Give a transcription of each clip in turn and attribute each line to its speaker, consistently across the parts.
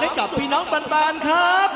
Speaker 1: ให้กับพี่น้องปันๆครับ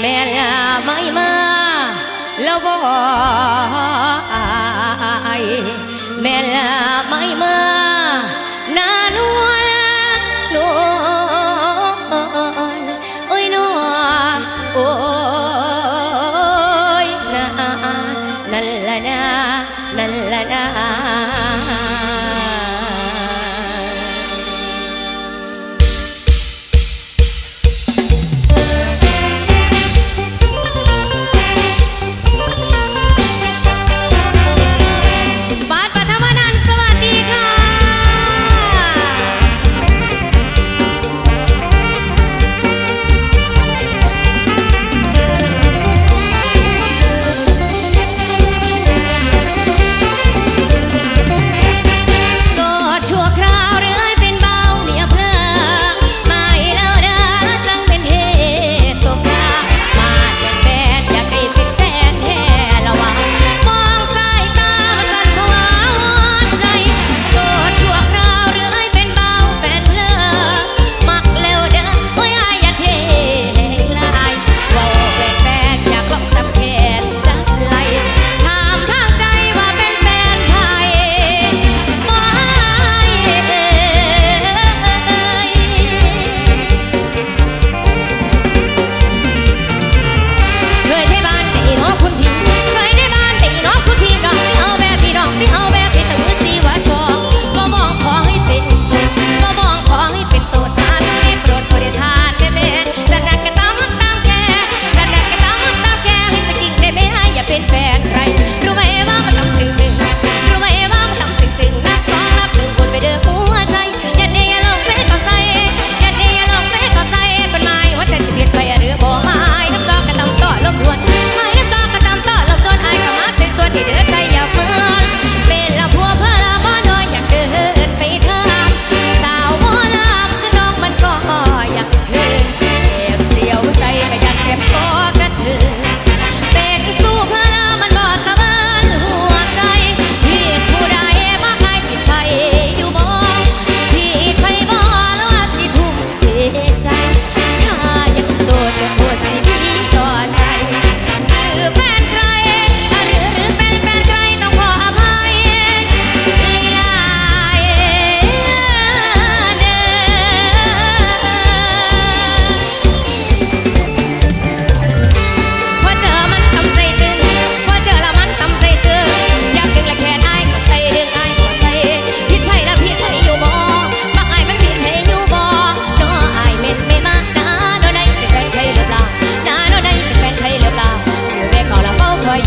Speaker 2: แม่ลาไม่มาแล้วบ่อายแม่ลา
Speaker 1: ไม่มา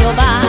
Speaker 1: 有吧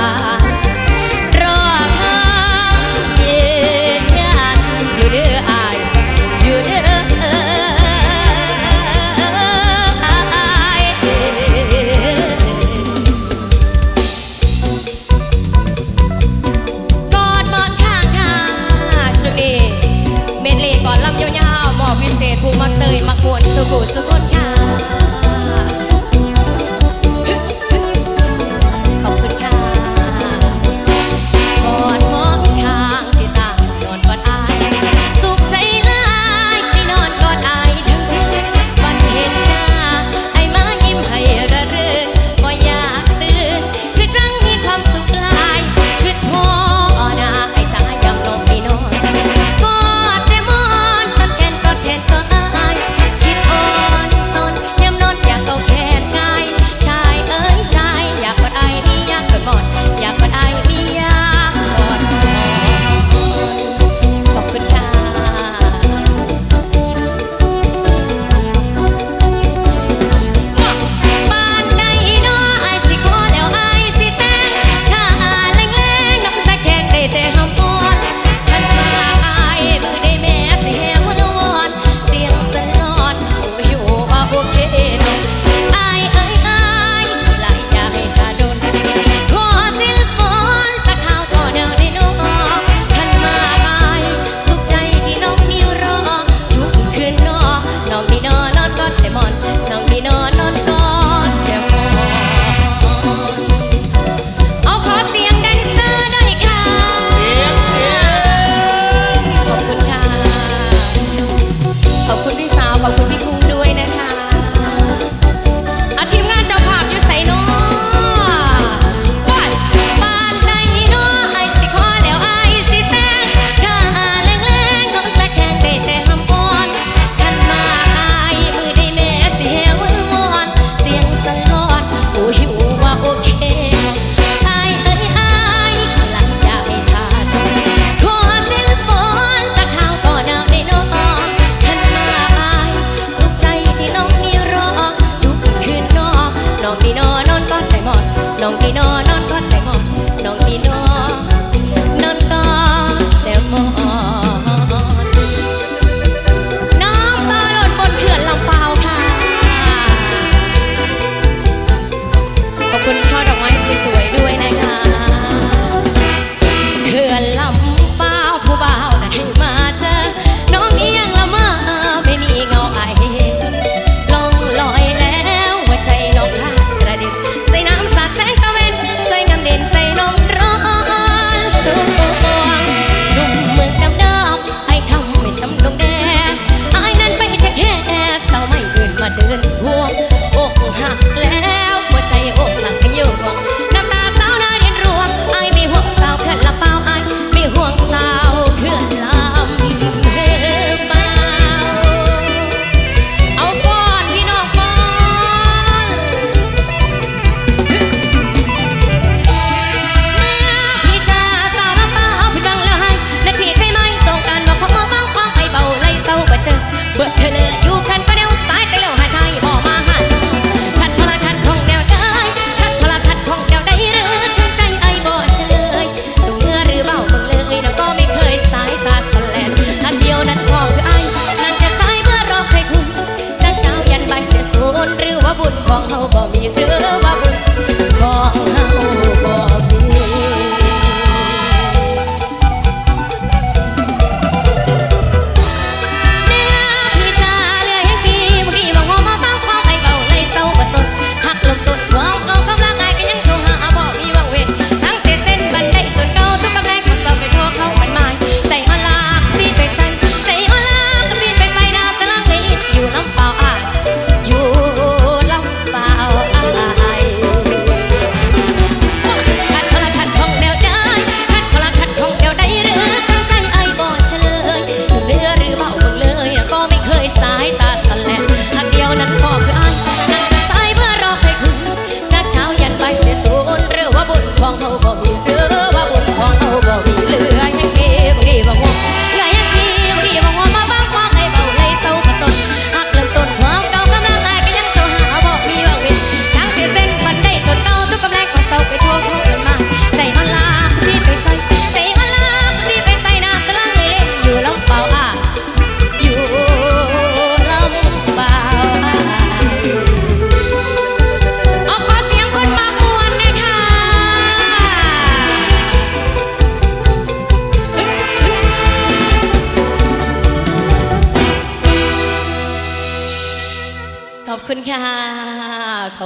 Speaker 1: ให้นอน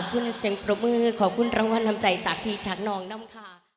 Speaker 1: ขอบคุณเสียงปรบมือ ขอบคุณรางวัลนำใจจากพี่จากน้องน้ำค่ะ